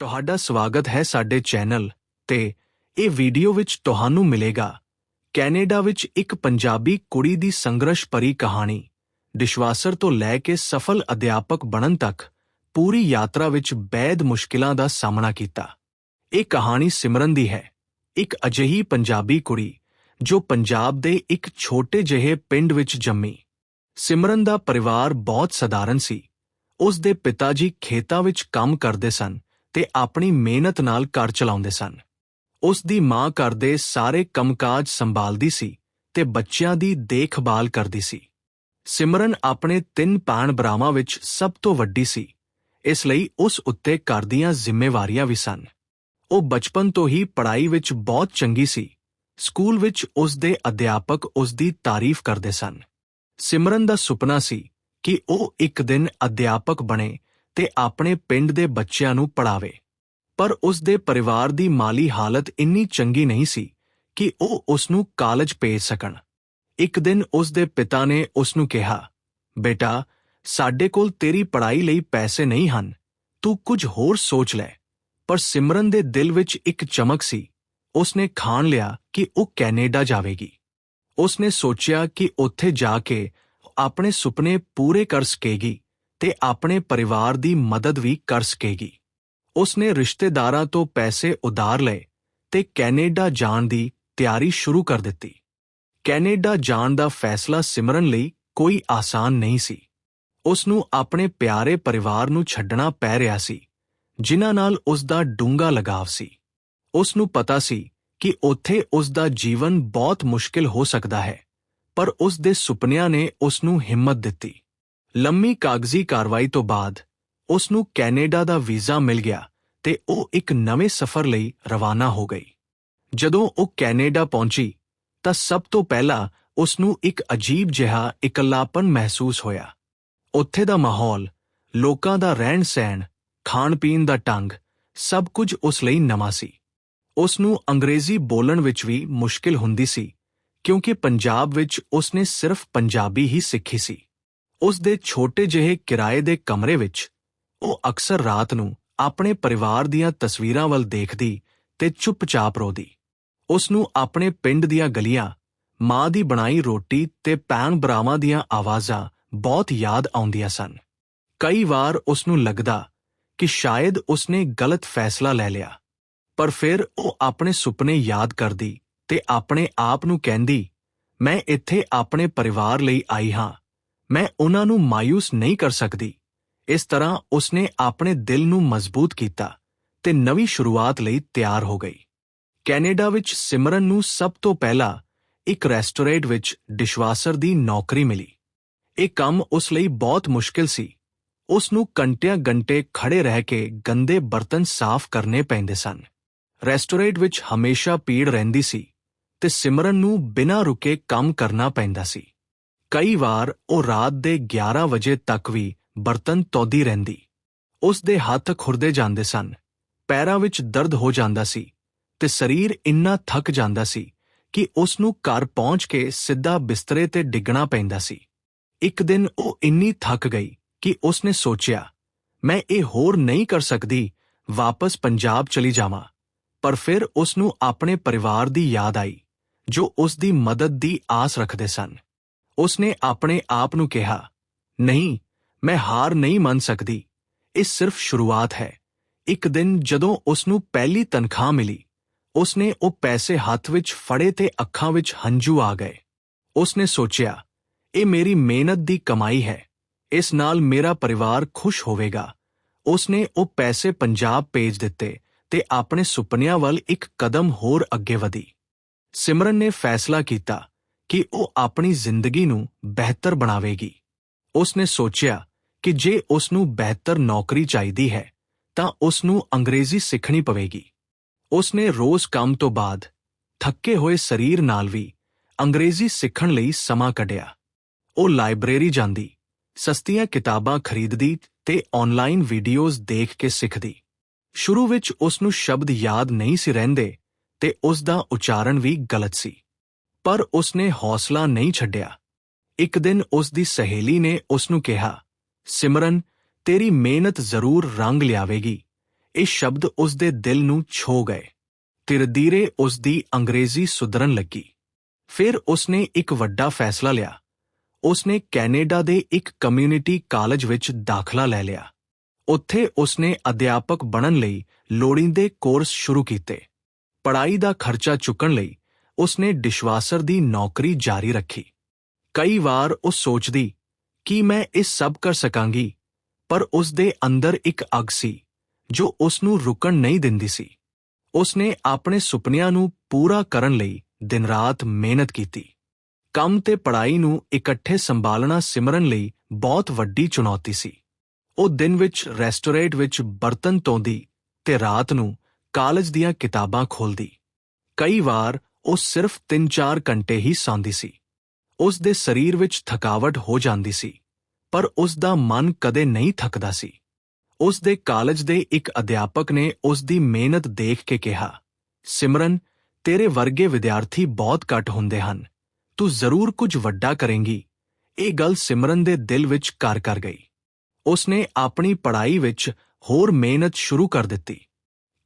ਤੁਹਾਡਾ ਸਵਾਗਤ ਹੈ ਸਾਡੇ ਚੈਨਲ ਤੇ ਇਹ ਵੀਡੀਓ ਵਿੱਚ ਤੁਹਾਨੂੰ ਮਿਲੇਗਾ। ਕੈਨੇਡਾ ਵਿੱਚ ਇੱਕ ਪੰਜਾਬੀ ਕੁੜੀ ਦੀ ਸੰਘਰਸ਼ ਭਰੀ ਕਹਾਣੀ। ਡਿਸ਼ਵਾਸਰ ਤੋਂ ਲੈ ਕੇ ਸਫਲ ਅਧਿਆਪਕ ਬਣਨ ਤੱਕ ਪੂਰੀ ਯਾਤਰਾ ਵਿੱਚ ਬੈਦ ਮੁਸ਼ਕਿਲਾਂ ਦਾ ਸਾਹਮਣਾ ਕੀਤਾ। ਇਹ ਕਹਾਣੀ ਸਿਮਰਨ ਦੀ ਹੈ। ਇੱਕ ਅਜਿਹੀ ਪੰਜਾਬੀ ਕੁੜੀ ਜੋ ਪੰਜਾਬ ਦੇ ਇੱਕ ਛੋਟੇ ਜਿਹੇ ਪਿੰਡ ਵਿੱਚ ਜੰਮੀ। ਸਿਮਰਨ ਦਾ ਪਰਿਵਾਰ ਬਹੁਤ ਸਧਾਰਨ ਸੀ। ਉਸ ਦੇ ਪਿਤਾ ਜੀ ਖੇਤਾਂ ਵਿੱਚ ਕੰਮ ਕਰਦੇ ਸਨ ਤੇ ਆਪਣੀ ਮਿਹਨਤ ਨਾਲ ਘਰ ਚਲਾਉਂਦੇ ਸਨ। ਉਸ ਦੀ ਮਾਂ ਘਰ ਦੇ ਸਾਰੇ ਕੰਮਕਾਜ ਸੰਭਾਲਦੀ ਸੀ ਤੇ ਬੱਚਿਆਂ ਦੀ ਦੇਖਭਾਲ ਕਰਦੀ ਸੀ। ਸਿਮਰਨ ਆਪਣੇ ਤਿੰਨ ਭੈਣ ਭਰਾਵਾਂ ਵਿੱਚ ਸਭ ਤੋਂ ਵੱਡੀ ਸੀ। ਇਸ ਲਈ ਉਸ ਉੱਤੇ ਘਰ ਦੀਆਂ ਜ਼ਿੰਮੇਵਾਰੀਆਂ ਵੀ ਸਨ। ਉਹ ਬਚਪਨ ਤੋਂ ਹੀ ਪੜ੍ਹਾਈ ਵਿੱਚ ਬਹੁਤ ਚੰਗੀ ਸੀ। ਸਕੂਲ ਵਿੱਚ ਉਸ ਦੇ ਅਧਿਆਪਕ ਉਸ ਦੀ ਤਾਰੀਫ ਕਰਦੇ ਸਨ। ਸਿਮਰਨ ਦਾ ਸੁਪਨਾ ਸੀ ਕਿ ਉਹ ਇੱਕ ਦਿਨ ਅਧਿਆਪਕ ਬਣੇ ਤੇ ਆਪਣੇ ਪਿੰਡ ਦੇ ਬੱਚਿਆਂ ਨੂੰ ਪੜ੍ਹਾਵੇ ਪਰ ਉਸ ਦੇ ਪਰਿਵਾਰ ਦੀ ਮਾਲੀ ਹਾਲਤ ਇੰਨੀ ਚੰਗੀ ਨਹੀਂ ਸੀ ਕਿ ਉਹ ਉਸ ਨੂੰ ਕਾਲਜ ਭੇਜ ਸਕਣ। ਇੱਕ ਦਿਨ ਉਸ ਦੇ ਪਿਤਾ ਨੇ ਉਸ ਨੂੰ ਕਿਹਾ, ਬੇਟਾ, ਸਾਡੇ ਕੋਲ ਤੇਰੀ ਪੜ੍ਹਾਈ ਲਈ ਪੈਸੇ ਨਹੀਂ ਹਨ। ਤੂੰ ਕੁਝ ਹੋਰ ਸੋਚ ਲੈ। ਪਰ ਸਿਮਰਨ ਦੇ ਦਿਲ ਵਿੱਚ ਇੱਕ ਚਮਕ ਸੀ। ਉਸਨੇ ਖਾਣ ਲਿਆ ਕਿ ਉਹ ਕੈਨੇਡਾ ਜਾਵੇਗੀ। ਉਸਨੇ ਸੋਚਿਆ ਕਿ ਉੱਥੇ ਜਾ ਕੇ ਆਪਣੇ ਸੁਪਨੇ ਪੂਰੇ ਕਰ ਸਕੇਗੀ। ਤੇ ਆਪਣੇ ਪਰਿਵਾਰ ਦੀ ਮਦਦ ਵੀ ਕਰ ਸਕੇਗੀ। ਉਸਨੇ ਰਿਸ਼ਤੇਦਾਰਾਂ ਤੋਂ ਪੈਸੇ ਉਧਾਰ ਲਏ ਤੇ ਕੈਨੇਡਾ ਜਾਣ ਦੀ ਤਿਆਰੀ ਸ਼ੁਰੂ ਕਰ ਦਿੱਤੀ। ਕੈਨੇਡਾ ਜਾਣ ਦਾ ਫੈਸਲਾ ਸਿਮਰਨ ਲਈ ਕੋਈ ਆਸਾਨ ਨਹੀਂ ਸੀ। ਉਸ ਨੂੰ ਆਪਣੇ ਪਿਆਰੇ ਪਰਿਵਾਰ ਨੂੰ ਛੱਡਣਾ ਪੈ ਰਿਹਾ ਸੀ, ਜਿਨ੍ਹਾਂ ਨਾਲ ਉਸ ਦਾ ਡੂੰਘਾ ਲਗਾਵ ਸੀ। ਉਸ ਨੂੰ ਪਤਾ ਸੀ ਕਿ ਉੱਥੇ ਉਸ ਦਾ ਜੀਵਨ ਬਹੁਤ ਮੁਸ਼ਕਿਲ ਹੋ ਸਕਦਾ ਹੈ, ਪਰ ਉਸ ਦੇ ਸੁਪਨਿਆਂ ਨੇ ਉਸ ਨੂੰ ਹਿੰਮਤ ਦਿੱਤੀ। ਲੰਮੀ ਕਾਗਜ਼ੀ ਕਾਰਵਾਈ ਤੋਂ ਬਾਅਦ ਉਸ ਨੂੰ ਕੈਨੇਡਾ ਦਾ ਵੀਜ਼ਾ ਮਿਲ ਗਿਆ ਤੇ ਉਹ ਇੱਕ ਨਵੇਂ ਸਫ਼ਰ ਲਈ ਰਵਾਨਾ ਹੋ ਗਈ। ਜਦੋਂ ਉਹ ਕੈਨੇਡਾ ਪਹੁੰਚੀ ਤਾਂ ਸਭ ਤੋਂ ਪਹਿਲਾਂ ਉਸ ਨੂੰ ਇੱਕ ਅਜੀਬ ਜਿਹਾ ਇਕੱਲਾਪਨ ਮਹਿਸੂਸ ਹੋਇਆ। ਉੱਥੇ ਦਾ ਮਾਹੌਲ, ਲੋਕਾਂ ਦਾ ਰਹਿਣ-ਸਹਿਣ, ਖਾਣ-ਪੀਣ ਦਾ ਢੰਗ, ਸਭ ਕੁਝ ਉਸ ਲਈ ਨਵਾਂ ਸੀ। ਉਸ ਨੂੰ ਅੰਗਰੇਜ਼ੀ ਬੋਲਣ ਵਿੱਚ ਵੀ ਮੁਸ਼ਕਿਲ ਹੁੰਦੀ ਸੀ ਕਿਉਂਕਿ ਪੰਜਾਬ ਵਿੱਚ ਉਸ ਨੇ ਸਿਰਫ ਪੰਜਾਬੀ ਹੀ ਸਿੱਖੀ ਸੀ। ਉਸ ਦੇ ਛੋਟੇ ਜਿਹੇ ਕਿਰਾਏ ਦੇ ਕਮਰੇ ਵਿੱਚ, ਉਹ ਅਕਸਰ ਰਾਤ ਨੂੰ ਆਪਣੇ ਪਰਿਵਾਰ ਦੀਆਂ ਤਸਵੀਰਾਂ ਵੱਲ ਦੇਖਦੀ ਤੇ ਚੁੱਪਚਾਪ ਰੋਦੀ। ਉਸ ਨੂੰ ਆਪਣੇ ਪਿੰਡ ਦੀਆਂ ਗਲੀਆਂ, ਮਾਂ ਦੀ ਬਣਾਈ ਰੋਟੀ ਤੇ ਭੈਣ ਭਰਾਵਾਂ ਦੀਆਂ ਆਵਾਜ਼ਾਂ ਬਹੁਤ ਯਾਦ ਆਉਂਦੀਆਂ ਸਨ। ਕਈ ਵਾਰ ਉਸ ਨੂੰ ਲੱਗਦਾ ਕਿ ਸ਼ਾਇਦ ਉਸ ਨੇ ਗਲਤ ਫੈਸਲਾ ਲੈ ਲਿਆ, ਪਰ ਫਿਰ ਉਹ ਆਪਣੇ ਸੁਪਨੇ ਯਾਦ ਕਰਦੀ ਤੇ ਆਪਣੇ ਆਪ ਨੂੰ ਕਹਿੰਦੀ, ਮੈਂ ਇੱਥੇ ਆਪਣੇ ਪਰਿਵਾਰ ਲਈ ਆਈ ਹਾਂ। ਮੈਂ ਉਹਨਾਂ ਨੂੰ ਮਾਇੂਸ ਨਹੀਂ ਕਰ ਸਕਦੀ। ਇਸ ਤਰ੍ਹਾਂ ਉਸਨੇ ਆਪਣੇ ਦਿਲ ਨੂੰ ਮਜ਼ਬੂਤ ਕੀਤਾ ਤੇ ਨਵੀਂ ਸ਼ੁਰੂਆਤ ਲਈ ਤਿਆਰ ਹੋ ਗਈ। ਕੈਨੇਡਾ ਵਿੱਚ ਸਿਮਰਨ ਨੂੰ ਸਭ ਤੋਂ ਪਹਿਲਾਂ ਇੱਕ ਰੈਸਟੋਰੈਂਟ ਵਿੱਚ ਡਿਸ਼ਵਾਸਰ ਦੀ ਨੌਕਰੀ ਮਿਲੀ। ਇਹ ਕੰਮ ਉਸ ਲਈ ਬਹੁਤ ਮੁਸ਼ਕਿਲ ਸੀ। ਉਸ ਨੂੰ ਘੰਟਿਆਂ-ਘੰਟੇ ਖੜੇ ਰਹਿ ਕੇ ਗੰਦੇ ਬਰਤਨ ਸਾਫ਼ ਕਰਨੇ ਪੈਂਦੇ ਸਨ। ਰੈਸਟੋਰੈਂਟ ਵਿੱਚ ਹਮੇਸ਼ਾ ਭੀੜ ਰਹਿੰਦੀ ਸੀ ਤੇ ਸਿਮਰਨ ਨੂੰ ਬਿਨਾਂ ਰੁਕੇ ਕੰਮ ਕਰਨਾ ਪੈਂਦਾ ਸੀ। ਕਈ ਵਾਰ ਉਹ ਰਾਤ ਦੇ 11 ਵਜੇ ਤੱਕ ਵੀ ਬਰਤਨ ਧੋਦੀ ਰਹਿੰਦੀ। ਉਸ ਦੇ ਹੱਥ ਖੁਰਦੇ ਜਾਂਦੇ ਸਨ। ਪੈਰਾਂ ਵਿੱਚ ਦਰਦ ਹੋ ਜਾਂਦਾ ਸੀ ਤੇ ਸਰੀਰ ਇੰਨਾ ਥੱਕ ਜਾਂਦਾ ਸੀ ਕਿ ਉਸ ਨੂੰ ਘਰ ਪਹੁੰਚ ਕੇ ਸਿੱਧਾ ਬਿਸਤਰੇ ਤੇ ਡਿੱਗਣਾ ਪੈਂਦਾ ਸੀ। ਇੱਕ ਦਿਨ ਉਹ ਇੰਨੀ ਥੱਕ ਗਈ ਕਿ ਉਸ ਨੇ ਸੋਚਿਆ, ਮੈਂ ਇਹ ਹੋਰ ਨਹੀਂ ਕਰ ਸਕਦੀ, ਵਾਪਸ ਪੰਜਾਬ ਚਲੀ ਜਾਵਾਂ। ਪਰ ਫਿਰ ਉਸ ਨੂੰ ਆਪਣੇ ਪਰਿਵਾਰ ਦੀ ਯਾਦ ਆਈ, ਜੋ ਉਸ ਦੀ ਮਦਦ ਦੀ ਆਸ ਰੱਖਦੇ ਸਨ। ਉਸਨੇ ਆਪਣੇ ਆਪ ਨੂੰ ਕਿਹਾ, ਨਹੀਂ, ਮੈਂ ਹਾਰ ਨਹੀਂ ਮੰਨ ਸਕਦੀ। ਇਹ ਸਿਰਫ ਸ਼ੁਰੂਆਤ ਹੈ। ਇੱਕ ਦਿਨ ਜਦੋਂ ਉਸ ਨੂੰ ਪਹਿਲੀ ਤਨਖਾਹ ਮਿਲੀ ਉਸ ਨੇ ਉਹ ਪੈਸੇ ਹੱਥ ਵਿੱਚ ਫੜੇ ਤੇ ਅੱਖਾਂ ਵਿੱਚ ਹੰਝੂ ਆ ਗਏ। ਉਸ ਨੇ ਸੋਚਿਆ, ਇਹ ਮੇਰੀ ਮਿਹਨਤ ਦੀ ਕਮਾਈ ਹੈ। ਇਸ ਨਾਲ ਮੇਰਾ ਪਰਿਵਾਰ ਖੁਸ਼ ਹੋਵੇਗਾ। ਉਸ ਨੇ ਉਹ ਪੈਸੇ ਪੰਜਾਬ ਭੇਜ ਦਿੱਤੇ ਤੇ ਆਪਣੇ ਸੁਪਨਿਆਂ ਵੱਲ ਇੱਕ ਕਦਮ ਹੋਰ ਅੱਗੇ ਵਧੀ। ਸਿਮਰਨ ਨੇ ਫੈਸਲਾ ਕੀਤਾ ਕਿ ਉਹ ਆਪਣੀ ਜ਼ਿੰਦਗੀ ਨੂੰ ਬਿਹਤਰ ਬਣਾਵੇਗੀ। ਉਸ ਨੇ ਸੋਚਿਆ ਕਿ ਜੇ ਉਸ ਨੂੰ ਬਿਹਤਰ ਨੌਕਰੀ ਚਾਹੀਦੀ ਹੈ, ਤਾਂ ਉਸ ਨੂੰ ਅੰਗਰੇਜ਼ੀ ਸਿੱਖਣੀ ਪਵੇਗੀ। ਉਸ ਨੇ ਰੋਜ਼ ਕੰਮ ਤੋਂ ਬਾਅਦ ਥੱਕੇ ਹੋਏ ਸਰੀਰ ਨਾਲ ਵੀ ਅੰਗਰੇਜ਼ੀ ਸਿੱਖਣ ਲਈ ਸਮਾਂ ਕੱਢਿਆ। ਉਹ ਲਾਇਬ੍ਰੇਰੀ ਜਾਂਦੀ, ਸਸਤੀਆਂ ਕਿਤਾਬਾਂ ਖਰੀਦਦੀ ਤੇ ਆਨਲਾਈਨ ਵੀਡੀਓਜ਼ ਦੇਖ ਕੇ ਸਿੱਖਦੀ। ਸ਼ੁਰੂ ਵਿੱਚ ਉਸ ਨੂੰ ਸ਼ਬਦ ਯਾਦ ਨਹੀਂ ਸੀ ਰਹਿੰਦੇ ਤੇ ਉਸ ਦਾ ਉਚਾਰਨ ਵੀ ਗਲਤ ਸੀ। ਪਰ ਉਸਨੇ ਹੌਸਲਾ ਨਹੀਂ ਛੱਡਿਆ। ਇੱਕ ਦਿਨ ਉਸ ਦੀ ਸਹੇਲੀ ਨੇ ਉਸ ਨੂੰ ਕਿਹਾ, ਸਿਮਰਨ, ਤੇਰੀ ਮਿਹਨਤ ਜ਼ਰੂਰ ਰੰਗ ਲਿਆਵੇਗੀ। ਇਹ ਸ਼ਬਦ ਉਸ ਦੇ ਦਿਲ ਨੂੰ ਛੋ ਗਏ। ਤਿਰਦੀਰੇ ਉਸ ਦੀ ਅੰਗਰੇਜ਼ੀ ਸੁਧਰਨ ਲੱਗੀ। ਫਿਰ ਉਸਨੇ ਇੱਕ ਵੱਡਾ ਫੈਸਲਾ ਲਿਆ। ਉਸਨੇ ਕੈਨੇਡਾ ਦੇ ਇੱਕ ਕਮਿਊਨਿਟੀ ਕਾਲਜ ਵਿੱਚ ਦਾਖਲਾ ਲੈ ਲਿਆ। ਉੱਥੇ ਉਸਨੇ ਅਧਿਆਪਕ ਬਣਨ ਲਈ ਲੋੜੀਂਦੇ ਕੋਰਸ ਸ਼ੁਰੂ ਕੀਤੇ। ਪੜ੍ਹਾਈ ਦਾ ਖਰਚਾ ਚੁੱਕਣ ਲਈ ਉਸਨੇ ਡਿਸ਼ਵਾਸਰ ਦੀ ਨੌਕਰੀ ਜਾਰੀ ਰੱਖੀ। ਕਈ ਵਾਰ ਉਹ ਸੋਚਦੀ, ਕਿ ਮੈਂ ਇਹ ਸਭ ਕਰ ਸਕਾਂਗੀ? ਪਰ ਉਸ ਦੇ ਅੰਦਰ ਇੱਕ ਅੱਗ ਸੀ, ਜੋ ਉਸ ਨੂੰ ਰੁਕਣ ਨਹੀਂ ਦਿੰਦੀ ਸੀ। ਉਸਨੇ ਆਪਣੇ ਸੁਪਨਿਆਂ ਨੂੰ ਪੂਰਾ ਕਰਨ ਲਈ ਦਿਨ-ਰਾਤ ਮਿਹਨਤ ਕੀਤੀ। ਕੰਮ ਤੇ ਪੜ੍ਹਾਈ ਨੂੰ ਇਕੱਠੇ ਸੰਭਾਲਣਾ ਸਿਮਰਨ ਲਈ ਬਹੁਤ ਵੱਡੀ ਚੁਣੌਤੀ ਸੀ। ਉਹ ਦਿਨ ਵਿੱਚ ਰੈਸਟੋਰੈਂਟ ਵਿੱਚ ਬਰਤਨ ਧੋਂਦੀ ਤੇ ਰਾਤ ਨੂੰ ਕਾਲਜ ਦੀਆਂ ਕਿਤਾਬਾਂ ਖੋਲਦੀ ਕਈ ਵਾਰ ਉਹ ਸਿਰਫ 3-4 ਘੰਟੇ ਹੀ ਸੌਂਦੀ ਸੀ। ਉਸ ਦੇ ਸਰੀਰ ਵਿੱਚ ਥਕਾਵਟ ਹੋ ਜਾਂਦੀ ਸੀ, ਪਰ ਉਸ ਦਾ ਮਨ ਕਦੇ ਨਹੀਂ ਥੱਕਦਾ ਸੀ। ਉਸ ਦੇ ਕਾਲਜ ਦੇ ਇੱਕ ਅਧਿਆਪਕ ਨੇ ਉਸ ਦੀ ਮਿਹਨਤ ਦੇਖ ਕੇ ਕਿਹਾ, ਸਿਮਰਨ, ਤੇਰੇ ਵਰਗੇ ਵਿਦਿਆਰਥੀ ਬਹੁਤ ਘੱਟ ਹੁੰਦੇ ਹਨ। ਤੂੰ ਜ਼ਰੂਰ ਕੁਝ ਵੱਡਾ ਕਰੇਂਗੀ। ਇਹ ਗੱਲ ਸਿਮਰਨ ਦੇ ਦਿਲ ਵਿੱਚ ਕਰ ਕਰ ਗਈ ਉਸਨੇ ਆਪਣੀ ਪੜ੍ਹਾਈ ਵਿੱਚ ਹੋਰ ਮਿਹਨਤ ਸ਼ੁਰੂ ਕਰ ਦਿੱਤੀ।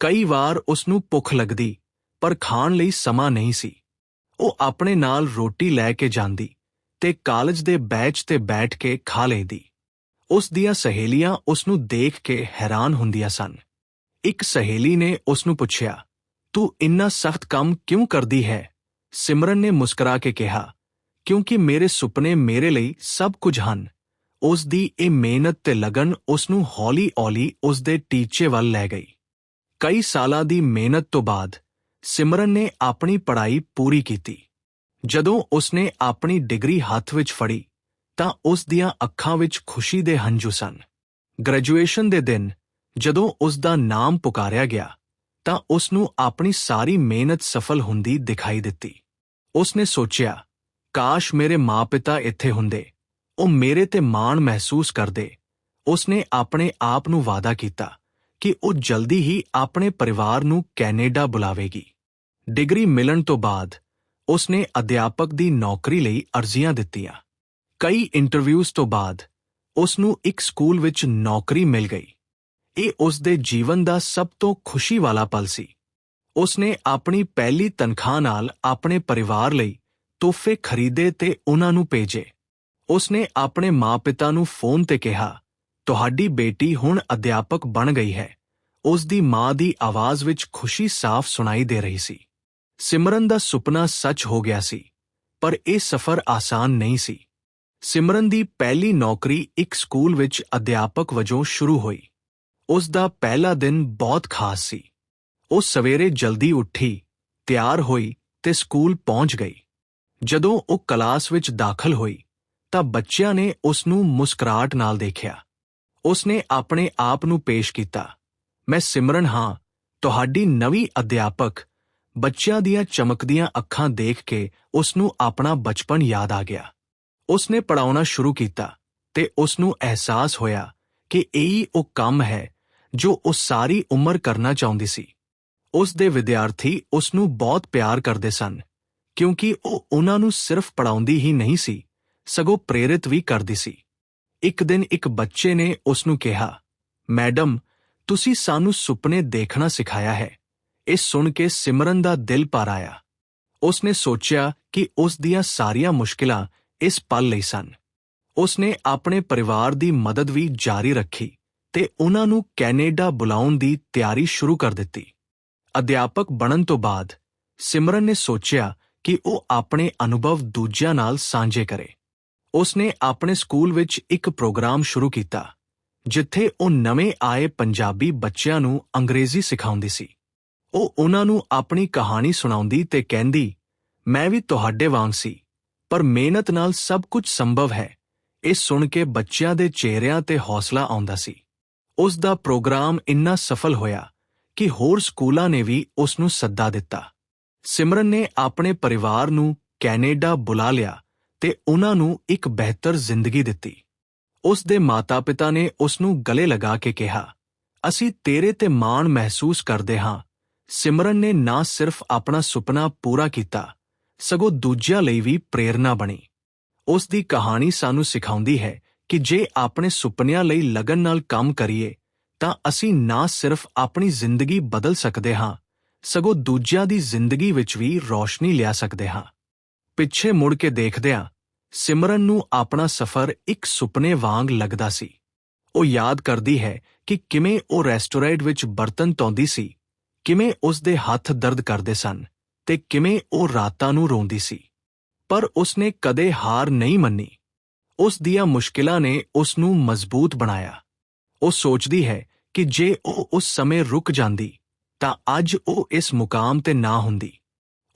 ਕਈ ਵਾਰ ਉਸ ਨੂੰ ਭੁੱਖ ਲੱਗਦੀ ਪਰ ਖਾਣ ਲਈ ਸਮਾਂ ਨਹੀਂ ਸੀ। ਉਹ ਆਪਣੇ ਨਾਲ ਰੋਟੀ ਲੈ ਕੇ ਜਾਂਦੀ ਤੇ ਕਾਲਜ ਦੇ ਬੈਚ ਤੇ ਬੈਠ ਕੇ ਖਾ ਲੈਂਦੀ। ਉਸ ਦੀਆਂ ਸਹੇਲੀਆਂ ਉਸ ਨੂੰ ਦੇਖ ਕੇ ਹੈਰਾਨ ਹੁੰਦੀਆਂ ਸਨ। ਇੱਕ ਸਹੇਲੀ ਨੇ ਉਸ ਨੂੰ ਪੁੱਛਿਆ, ਤੂੰ ਇੰਨਾ ਸਖਤ ਕੰਮ ਕਿਉਂ ਕਰਦੀ ਹੈ? ਸਿਮਰਨ ਨੇ ਮੁਸਕਰਾ ਕੇ ਕਿਹਾ, ਕਿਉਂਕਿ ਮੇਰੇ ਸੁਪਨੇ ਮੇਰੇ ਲਈ ਸਭ ਕੁਝ ਹਨ। ਉਸ ਦੀ ਇਹ ਮਿਹਨਤ ਤੇ ਲਗਨ ਉਸ ਨੂੰ ਹੌਲੀ-ਹੌਲੀ ਉਸ ਦੇ ਟੀਚੇ ਵੱਲ ਲੈ ਗਈ। ਕਈ ਸਾਲਾਂ ਦੀ ਮਿਹਨਤ ਤੋਂ ਬਾਅਦ ਸਿਮਰਨ ਨੇ ਆਪਣੀ ਪੜ੍ਹਾਈ ਪੂਰੀ ਕੀਤੀ। ਜਦੋਂ ਉਸਨੇ ਆਪਣੀ ਡਿਗਰੀ ਹੱਥ ਵਿੱਚ ਫੜੀ, ਤਾਂ ਉਸ ਦੀਆਂ ਅੱਖਾਂ ਵਿੱਚ ਖੁਸ਼ੀ ਦੇ ਹੰਝੂ ਸਨ। ਗ੍ਰੈਜੂਏਸ਼ਨ ਦੇ ਦਿਨ, ਜਦੋਂ ਉਸ ਦਾ ਨਾਮ ਪੁਕਾਰਿਆ ਗਿਆ, ਤਾਂ ਉਸ ਨੂੰ ਆਪਣੀ ਸਾਰੀ ਮਿਹਨਤ ਸਫਲ ਹੁੰਦੀ ਦਿਖਾਈ ਦਿੱਤੀ। ਉਸਨੇ ਸੋਚਿਆ, ਕਾਸ਼ ਮੇਰੇ ਮਾਪਿਤਾ ਇੱਥੇ ਹੁੰਦੇ। ਉਹ ਮੇਰੇ ਤੇ ਮਾਣ ਮਹਿਸੂਸ ਕਰਦੇ। ਉਸਨੇ ਆਪਣੇ ਆਪ ਨੂੰ ਵਾਅਦਾ ਕੀਤਾ ਕਿ ਉਹ ਜਲਦੀ ਹੀ ਆਪਣੇ ਪਰਿਵਾਰ ਨੂੰ ਕੈਨੇਡਾ ਬੁਲਾਵੇਗੀ। ਡਿਗਰੀ ਮਿਲਣ ਤੋਂ ਬਾਅਦ, ਉਸਨੇ ਅਧਿਆਪਕ ਦੀ ਨੌਕਰੀ ਲਈ ਅਰਜ਼ੀਆਂ ਦਿੱਤੀਆਂ। ਕਈ ਇੰਟਰਵਿਊਜ਼ ਤੋਂ ਬਾਅਦ ਉਸ ਨੂੰ ਇੱਕ ਸਕੂਲ ਵਿੱਚ ਨੌਕਰੀ ਮਿਲ ਗਈ। ਇਹ ਉਸ ਦੇ ਜੀਵਨ ਦਾ ਸਭ ਤੋਂ ਖੁਸ਼ੀ ਵਾਲਾ ਪਲ ਸੀ। ਉਸਨੇ ਆਪਣੀ ਪਹਿਲੀ ਤਨਖਾਹ ਨਾਲ ਆਪਣੇ ਪਰਿਵਾਰ ਲਈ ਤੋਹਫੇ ਖਰੀਦੇ ਤੇ ਉਹਨਾਂ ਨੂੰ ਭੇਜੇ। ਉਸਨੇ ਆਪਣੇ ਮਾਪਿਤਾ ਨੂੰ ਫੋਨ ਤੇ ਕਿਹਾ, ਤੁਹਾਡੀ ਬੇਟੀ ਹੁਣ ਅਧਿਆਪਕ ਬਣ ਗਈ ਹੈ। ਉਸ ਦੀ ਮਾਂ ਦੀ ਆਵਾਜ਼ ਵਿੱਚ ਖੁਸ਼ੀ ਸਾਫ਼ ਸੁਣਾਈ ਦੇ ਰਹੀ ਸੀ। ਸਿਮਰਨ ਦਾ ਸੁਪਨਾ ਸੱਚ ਹੋ ਗਿਆ ਸੀ, ਪਰ ਇਹ ਸਫ਼ਰ ਆਸਾਨ ਨਹੀਂ ਸੀ। ਸਿਮਰਨ ਦੀ ਪਹਿਲੀ ਨੌਕਰੀ ਇੱਕ ਸਕੂਲ ਵਿੱਚ ਅਧਿਆਪਕ ਵਜੋਂ ਸ਼ੁਰੂ ਹੋਈ। ਉਸ ਦਾ ਪਹਿਲਾ ਦਿਨ ਬਹੁਤ ਖਾਸ ਸੀ। ਉਹ ਸਵੇਰੇ ਜਲਦੀ ਉੱਠੀ, ਤਿਆਰ ਹੋਈ ਤੇ ਸਕੂਲ ਪਹੁੰਚ ਗਈ। ਜਦੋਂ ਉਹ ਕਲਾਸ ਵਿੱਚ ਦਾਖਲ ਹੋਈ, ਤਾਂ ਬੱਚਿਆਂ ਨੇ ਉਸ ਨੂੰ ਮੁਸਕਰਾਹਟ ਨਾਲ ਦੇਖਿਆ। ਉਸ ਨੇ ਆਪਣੇ ਆਪ ਨੂੰ ਪੇਸ਼ ਕੀਤਾ, ਮੈਂ ਸਿਮਰਨ ਹਾਂ, ਤੁਹਾਡੀ ਨਵੀਂ ਅਧਿਆਪਕ ਬੱਚਿਆਂ ਦੀਆਂ ਚਮਕਦੀਆਂ ਅੱਖਾਂ ਦੇਖ ਕੇ ਉਸ ਨੂੰ ਆਪਣਾ ਬਚਪਨ ਯਾਦ ਆ ਗਿਆ। ਉਸ ਨੇ ਪੜਾਉਣਾ ਸ਼ੁਰੂ ਕੀਤਾ ਤੇ ਉਸ ਨੂੰ ਅਹਿਸਾਸ ਹੋਇਆ ਕਿ ਇਹੀ ਉਹ ਕੰਮ ਹੈ ਜੋ ਉਹ ਸਾਰੀ ਉਮਰ ਕਰਨਾ ਚਾਹੁੰਦੀ ਸੀ। ਉਸ ਦੇ ਵਿਦਿਆਰਥੀ ਉਸ ਨੂੰ ਬਹੁਤ ਪਿਆਰ ਕਰਦੇ ਸਨ, ਕਿਉਂਕਿ ਉਹ ਉਹਨਾਂ ਨੂੰ ਸਿਰਫ ਪੜਾਉਂਦੀ ਹੀ ਨਹੀਂ ਸੀ, ਸਗੋਂ ਪ੍ਰੇਰਿਤ ਵੀ ਕਰਦੀ ਸੀ। ਇੱਕ ਦਿਨ ਇੱਕ ਬੱਚੇ ਨੇ ਉਸ ਨੂੰ ਕਿਹਾ, ਮੈਡਮ, ਤੁਸੀਂ ਸਾਨੂੰ ਸੁਪਨੇ ਦੇਖਣਾ ਸਿਖਾਇਆ ਹੈ। ਇਹ ਸੁਣ ਕੇ ਸਿਮਰਨ ਦਾ ਦਿਲ ਭਰ ਆਇਆ। ਉਸਨੇ ਸੋਚਿਆ ਕਿ ਉਸ ਦੀਆਂ ਸਾਰੀਆਂ ਮੁਸ਼ਕਿਲਾਂ ਇਸ ਪਲ ਲਈ ਸਨ। ਉਸਨੇ ਆਪਣੇ ਪਰਿਵਾਰ ਦੀ ਮਦਦ ਵੀ ਜਾਰੀ ਰੱਖੀ ਤੇ ਉਹਨਾਂ ਨੂੰ ਕੈਨੇਡਾ ਬੁਲਾਉਣ ਦੀ ਤਿਆਰੀ ਸ਼ੁਰੂ ਕਰ ਦਿੱਤੀ। ਅਧਿਆਪਕ ਬਣਨ ਤੋਂ ਬਾਅਦ ਸਿਮਰਨ ਨੇ ਸੋਚਿਆ ਕਿ ਉਹ ਆਪਣੇ ਅਨੁਭਵ ਦੂਜਿਆਂ ਨਾਲ ਸਾਂਝੇ ਕਰੇ। ਉਸਨੇ ਆਪਣੇ ਸਕੂਲ ਵਿੱਚ ਇੱਕ ਪ੍ਰੋਗਰਾਮ ਸ਼ੁਰੂ ਕੀਤਾ, ਜਿੱਥੇ ਉਹ ਨਵੇਂ ਆਏ ਪੰਜਾਬੀ ਬੱਚਿਆਂ ਨੂੰ ਅੰਗਰੇਜ਼ੀ ਸਿਖਾਉਂਦੀ ਸੀ। ਉਹ ਉਹਨਾਂ ਨੂੰ ਆਪਣੀ ਕਹਾਣੀ ਸੁਣਾਉਂਦੀ ਤੇ ਕਹਿੰਦੀ, ਮੈਂ ਵੀ ਤੁਹਾਡੇ ਵਾਂਗ ਸੀ, ਪਰ ਮਿਹਨਤ ਨਾਲ ਸਭ ਕੁਝ ਸੰਭਵ ਹੈ। ਇਹ ਸੁਣ ਕੇ ਬੱਚਿਆਂ ਦੇ ਚਿਹਰਿਆਂ ਤੇ ਹੌਸਲਾ ਆਉਂਦਾ ਸੀ। ਉਸ ਦਾ ਪ੍ਰੋਗਰਾਮ ਇੰਨਾ ਸਫਲ ਹੋਇਆ ਕਿ ਹੋਰ ਸਕੂਲਾਂ ਨੇ ਵੀ ਉਸ ਨੂੰ ਸੱਦਾ ਦਿੱਤਾ। ਸਿਮਰਨ ਨੇ ਆਪਣੇ ਪਰਿਵਾਰ ਨੂੰ ਕੈਨੇਡਾ ਬੁਲਾ ਲਿਆ ਤੇ ਉਹਨਾਂ ਨੂੰ ਇੱਕ ਬਿਹਤਰ ਜ਼ਿੰਦਗੀ ਦਿੱਤੀ। ਉਸ ਦੇ ਮਾਤਾ-ਪਿਤਾ ਨੇ ਉਸ ਨੂੰ ਗਲੇ ਲਗਾ ਕੇ ਕਿਹਾ, ਅਸੀਂ ਤੇਰੇ ਤੇ ਮਾਣ ਮਹਿਸੂਸ ਕਰਦੇ ਹਾਂ ਸਿਮਰਨ ਨੇ ਨਾ ਸਿਰਫ ਆਪਣਾ ਸੁਪਨਾ ਪੂਰਾ ਕੀਤਾ, ਸਗੋਂ ਦੂਜਿਆਂ ਲਈ ਵੀ ਪ੍ਰੇਰਣਾ ਬਣੀ। ਉਸ ਦੀ ਕਹਾਣੀ ਸਾਨੂੰ ਸਿਖਾਉਂਦੀ ਹੈ ਕਿ ਜੇ ਆਪਣੇ ਸੁਪਨਿਆਂ ਲਈ ਲਗਨ ਨਾਲ ਕੰਮ ਕਰੀਏ, ਤਾਂ ਅਸੀਂ ਨਾ ਸਿਰਫ ਆਪਣੀ ਜ਼ਿੰਦਗੀ ਬਦਲ ਸਕਦੇ ਹਾਂ, ਸਗੋਂ ਦੂਜਿਆਂ ਦੀ ਜ਼ਿੰਦਗੀ ਵਿੱਚ ਵੀ ਰੌਸ਼ਨੀ ਲਿਆ ਸਕਦੇ ਹਾਂ। ਪਿੱਛੇ ਮੁੜ ਕੇ ਦੇਖਦਿਆਂ, ਸਿਮਰਨ ਨੂੰ ਆਪਣਾ ਸਫ਼ਰ ਇੱਕ ਸੁਪਨੇ ਵਾਂਗ ਲੱਗਦਾ ਸੀ। ਉਹ ਯਾਦ ਕਰਦੀ ਹੈ ਕਿ ਕਿਵੇਂ ਉਹ ਰੈਸਟੋਰੈਂਟ ਵਿੱਚ ਬਰਤਨ ਧੋਂਦੀ ਸੀ। ਕਿਵੇਂ ਉਸ ਦੇ ਹੱਥ ਦਰਦ ਕਰਦੇ ਸਨ ਤੇ ਕਿਵੇਂ ਉਹ ਰਾਤਾਂ ਨੂੰ ਰੋਂਦੀ ਸੀ। ਪਰ ਉਸਨੇ ਕਦੇ ਹਾਰ ਨਹੀਂ ਮੰਨੀ। ਉਸ ਦੀਆਂ ਮੁਸ਼ਕਿਲਾਂ ਨੇ ਉਸ ਨੂੰ ਮਜ਼ਬੂਤ ਬਣਾਇਆ। ਉਹ ਸੋਚਦੀ ਹੈ ਕਿ ਜੇ ਉਹ ਉਸ ਸਮੇਂ ਰੁਕ ਜਾਂਦੀ, ਤਾਂ ਅੱਜ ਉਹ ਇਸ ਮੁਕਾਮ ਤੇ ਨਾ ਹੁੰਦੀ।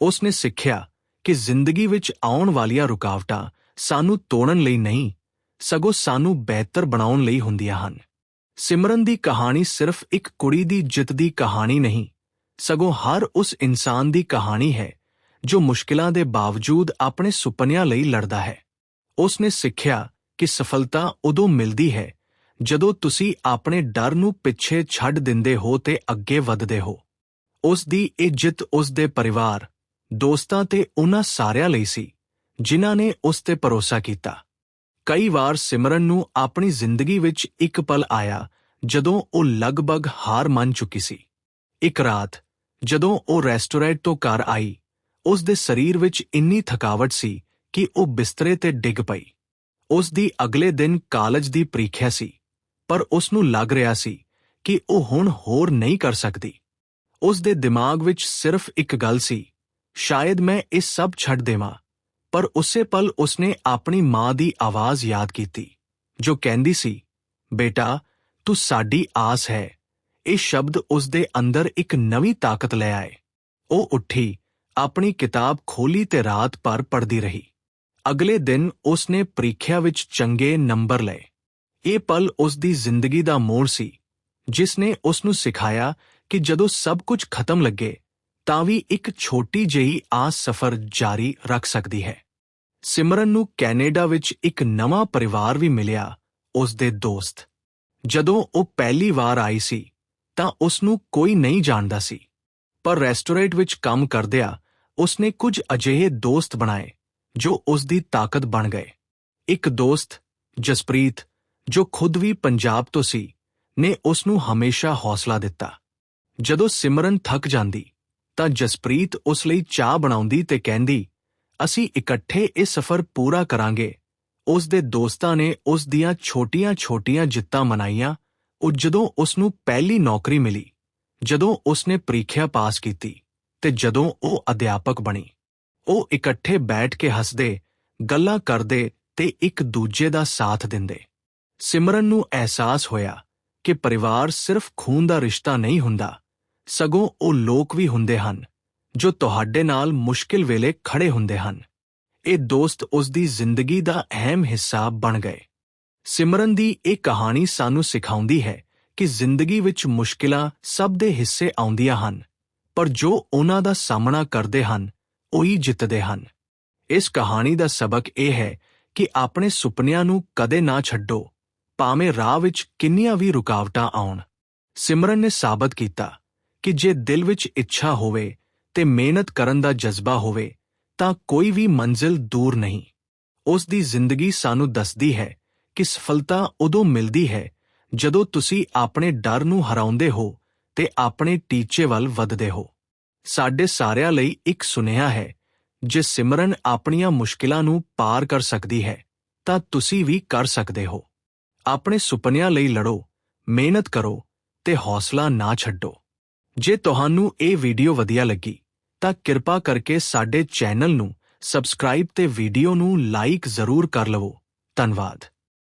ਉਸ ਨੇ ਸਿੱਖਿਆ ਕਿ ਜ਼ਿੰਦਗੀ ਵਿੱਚ ਆਉਣ ਵਾਲੀਆਂ ਰੁਕਾਵਟਾਂ ਸਾਨੂੰ ਤੋੜਨ ਲਈ ਨਹੀਂ, ਸਗੋਂ ਸਾਨੂੰ ਬਿਹਤਰ ਬਣਾਉਣ ਲਈ ਹੁੰਦੀਆਂ ਹਨ। ਸਿਮਰਨ ਦੀ ਕਹਾਣੀ ਸਿਰਫ ਇੱਕ ਕੁੜੀ ਦੀ ਜਿੱਤ ਦੀ ਕਹਾਣੀ ਨਹੀਂ ਸਗੋਂ ਹਰ ਉਸ ਇਨਸਾਨ ਦੀ ਕਹਾਣੀ ਹੈ, ਜੋ ਮੁਸ਼ਕਿਲਾਂ ਦੇ ਬਾਵਜੂਦ ਆਪਣੇ ਸੁਪਨਿਆਂ ਲਈ ਲੜਦਾ ਹੈ। ਉਸ ਨੇ ਸਿੱਖਿਆ ਕਿ ਸਫਲਤਾ ਉਦੋਂ ਮਿਲਦੀ ਹੈ, ਜਦੋਂ ਤੁਸੀਂ ਆਪਣੇ ਡਰ ਨੂੰ ਪਿੱਛੇ ਛੱਡ ਦਿੰਦੇ ਹੋ ਤੇ ਅੱਗੇ ਵਧਦੇ ਹੋ। ਉਸ ਦੀ ਇਹ ਜਿੱਤ ਉਸ ਦੇ ਪਰਿਵਾਰ, ਦੋਸਤਾਂ ਤੇ ਉਹਨਾਂ ਸਾਰਿਆਂ ਲਈ ਸੀ, ਜਿਨ੍ਹਾਂ ਨੇ ਉਸ ਤੇ ਭਰੋਸਾ ਕੀਤਾ। ਕਈ ਵਾਰ ਸਿਮਰਨ ਨੂੰ ਆਪਣੀ ਜ਼ਿੰਦਗੀ ਵਿੱਚ ਇੱਕ ਪਲ ਆਇਆ, ਜਦੋਂ ਉਹ ਲਗਭਗ ਹਾਰ ਮੰਨ ਚੁੱਕੀ ਸੀ। ਇੱਕ ਰਾਤ ਜਦੋਂ ਉਹ ਰੈਸਟੋਰੈਂਟ ਤੋਂ ਘਰ ਆਈ ਉਸ ਦੇ ਸਰੀਰ ਵਿੱਚ ਇੰਨੀ ਥਕਾਵਟ ਸੀ ਕਿ ਉਹ ਬਿਸਤਰੇ ਤੇ ਡਿੱਗ ਪਈ। ਉਸ ਦੀ ਅਗਲੇ ਦਿਨ ਕਾਲਜ ਦੀ ਪ੍ਰੀਖਿਆ ਸੀ, ਪਰ ਉਸ ਨੂੰ ਲੱਗ ਰਿਹਾ ਸੀ ਕਿ ਉਹ ਹੁਣ ਹੋਰ ਨਹੀਂ ਕਰ ਸਕਦੀ। ਉਸ ਦੇ ਦਿਮਾਗ ਵਿੱਚ ਸਿਰਫ ਇੱਕ ਗੱਲ ਸੀ, ਸ਼ਾਇਦ ਮੈਂ ਇਹ ਸਭ ਛੱਡ ਦੇਵਾਂ। ਪਰ ਉਸੇ ਪਲ ਉਸਨੇ ਆਪਣੀ ਮਾਂ ਦੀ ਆਵਾਜ਼ ਯਾਦ ਕੀਤੀ, ਜੋ ਕਹਿੰਦੀ ਸੀ, ਬੇਟਾ, ਤੂੰ ਸਾਡੀ ਆਸ ਹੈ। ਇਹ ਸ਼ਬਦ ਉਸ ਦੇ ਅੰਦਰ ਇੱਕ ਨਵੀਂ ਤਾਕਤ ਲੈ ਆਏ। ਉਹ ਉੱਠੀ, ਆਪਣੀ ਕਿਤਾਬ ਖੋਲੀ ਤੇ ਰਾਤ ਭਰ ਪੜ੍ਹਦੀ ਰਹੀ। ਅਗਲੇ ਦਿਨ ਉਸ ਨੇ ਪ੍ਰੀਖਿਆ ਵਿੱਚ ਚੰਗੇ ਨੰਬਰ ਲਏ। ਇਹ ਪਲ ਉਸ ਦੀ ਜ਼ਿੰਦਗੀ ਦਾ ਮੋੜ ਸੀ ਜਿਸ ਨੇ ਉਸ ਨੂੰ ਸਿਖਾਇਆ ਕਿ ਜਦੋਂ ਸਭ ਕੁਝ ਖਤਮ ਲੱਗੇ, ਤਾਂ ਵੀ ਇੱਕ ਛੋਟੀ ਜਿਹੀ ਆਸ ਸਫ਼ਰ ਜਾਰੀ ਰੱਖ ਸਕਦੀ ਹੈ। ਸਿਮਰਨ ਨੂੰ ਕੈਨੇਡਾ ਵਿੱਚ ਇੱਕ ਨਵਾਂ ਪਰਿਵਾਰ ਵੀ ਮਿਲਿਆ ਉਸ ਦੇ ਦੋਸਤ। ਜਦੋਂ ਉਹ ਪਹਿਲੀ ਵਾਰ ਆਈ ਸੀ ਤਾਂ ਉਸ ਨੂੰ ਕੋਈ ਨਹੀਂ ਜਾਣਦਾ ਸੀ। ਪਰ ਰੈਸਟੋਰੈਂਟ ਵਿੱਚ ਕੰਮ ਕਰਦਿਆਂ ਉਸ ਨੇ ਕੁਝ ਅਜਿਹੇ ਦੋਸਤ ਬਣਾਏ, ਜੋ ਉਸ ਦੀ ਤਾਕਤ ਬਣ ਗਏ। ਇੱਕ ਦੋਸਤ, ਜਸਪ੍ਰੀਤ, ਜੋ ਖੁਦ ਵੀ ਪੰਜਾਬ ਤੋਂ ਸੀ, ਨੇ ਉਸ ਨੂੰ ਹਮੇਸ਼ਾ ਹੌਸਲਾ ਦਿੱਤਾ। ਜਦੋਂ ਸਿਮਰਨ ਥੱਕ ਜਾਂਦੀ, ਤਾਂ ਜਸਪ੍ਰੀਤ ਉਸ ਲਈ ਚਾਹ ਬਣਾਉਂਦੀ ਤੇ ਕਹਿੰਦੀ, ਅਸੀਂ ਇਕੱਠੇ ਇਹ ਸਫ਼ਰ ਪੂਰਾ ਕਰਾਂਗੇ। ਉਸ ਦੇ ਦੋਸਤਾਂ ਨੇ ਉਸ ਦੀਆਂ ਛੋਟੀਆਂ-ਛੋਟੀਆਂ ਜਿੱਤਾਂ ਮਨਾਈਆਂ ਉਹ ਜਦੋਂ ਉਸ ਨੂੰ ਪਹਿਲੀ ਨੌਕਰੀ ਮਿਲੀ, ਜਦੋਂ ਉਸ ਨੇ ਪ੍ਰੀਖਿਆ ਪਾਸ ਕੀਤੀ ਤੇ ਜਦੋਂ ਉਹ ਅਧਿਆਪਕ ਬਣੀ, ਉਹ ਇਕੱਠੇ ਬੈਠ ਕੇ ਹੱਸਦੇ, ਗੱਲਾਂ ਕਰਦੇ ਤੇ ਇੱਕ ਦੂਜੇ ਦਾ ਸਾਥ ਦਿੰਦੇ। ਸਿਮਰਨ ਨੂੰ ਅਹਿਸਾਸ ਹੋਇਆ ਕਿ ਪਰਿਵਾਰ ਸਿਰਫ ਖੂਨ ਦਾ ਰਿਸ਼ਤਾ ਨਹੀਂ ਹੁੰਦਾ, ਸਗੋਂ ਉਹ ਲੋਕ ਵੀ ਹੁੰਦੇ ਹਨ, ਜੋ ਤੁਹਾਡੇ ਨਾਲ ਮੁਸ਼ਕਿਲ ਵੇਲੇ ਖੜੇ ਹੁੰਦੇ ਹਨ। ਇਹ ਦੋਸਤ ਉਸ ਦੀ ਜ਼ਿੰਦਗੀ ਦਾ ਅਹਿਮ ਹਿੱਸਾ ਬਣ ਗਏ। ਸਿਮਰਨ ਦੀ ਇਹ ਕਹਾਣੀ ਸਾਨੂੰ ਸਿਖਾਉਂਦੀ ਹੈ ਕਿ ਜ਼ਿੰਦਗੀ ਵਿੱਚ ਮੁਸ਼ਕਿਲਾਂ ਸਭ ਦੇ ਹਿੱਸੇ ਆਉਂਦੀਆਂ ਹਨ, ਪਰ ਜੋ ਉਹਨਾਂ ਦਾ ਸਾਹਮਣਾ ਕਰਦੇ ਹਨ, ਉਹੀ ਜਿੱਤਦੇ ਹਨ। ਇਸ ਕਹਾਣੀ ਦਾ ਸਬਕ ਇਹ ਹੈ ਕਿ ਆਪਣੇ ਸੁਪਨਿਆਂ ਨੂੰ ਕਦੇ ਨਾ ਛੱਡੋ, ਭਾਵੇਂ ਰਾਹ ਵਿੱਚ ਕਿੰਨੀਆਂ ਵੀ ਰੁਕਾਵਟਾਂ ਆਉਣ। ਸਿਮਰਨ ਨੇ ਸਾਬਤ ਕੀਤਾ ਕਿ ਜੇ ਦਿਲ ਵਿੱਚ ਇੱਛਾ ਹੋਵੇ ਤੇ ਮਿਹਨਤ ਕਰਨ ਦਾ ਜਜ਼ਬਾ ਹੋਵੇ, ਤਾਂ ਕੋਈ ਵੀ ਮੰਜ਼ਿਲ ਦੂਰ ਨਹੀਂ। ਉਸ ਦੀ ਜ਼ਿੰਦਗੀ ਸਾਨੂੰ ਦੱਸਦੀ ਹੈ ਕਿ ਸਫਲਤਾ ਉਦੋਂ ਮਿਲਦੀ ਹੈ ਜਦੋਂ ਤੁਸੀਂ ਆਪਣੇ ਡਰ ਨੂੰ ਹਰਾਉਂਦੇ ਹੋ ਤੇ ਆਪਣੇ ਟੀਚੇ ਵੱਲ ਵਧਦੇ ਹੋ। ਸਾਡੇ ਸਾਰਿਆਂ ਲਈ ਇੱਕ ਸੁਨੇਹਾ ਹੈ, ਜੇ ਸਿਮਰਨ ਆਪਣੀਆਂ ਮੁਸ਼ਕਿਲਾਂ ਨੂੰ ਪਾਰ ਕਰ ਸਕਦੀ ਹੈ, ਤਾਂ ਤੁਸੀਂ ਵੀ ਕਰ ਸਕਦੇ ਹੋ। ਆਪਣੇ ਸੁਪਨਿਆਂ ਲਈ ਲੜੋ, ਮਿਹਨਤ ਕਰੋ ਤੇ ਹੌਸਲਾ ਨਾ ਛੱਡੋ। ਜੇ ਤੁਹਾਨੂੰ ਇਹ ਵੀਡੀਓ ਵਧੀਆ ਲੱਗੀ, ਤਾਂ ਕਿਰਪਾ ਕਰਕੇ ਸਾਡੇ ਚੈਨਲ ਨੂੰ ਸਬਸਕ੍ਰਾਈਬ ਤੇ ਵੀਡੀਓ ਨੂੰ ਲਾਈਕ ਜ਼ਰੂਰ ਕਰ ਲਵੋ। ਧੰਨਵਾਦ।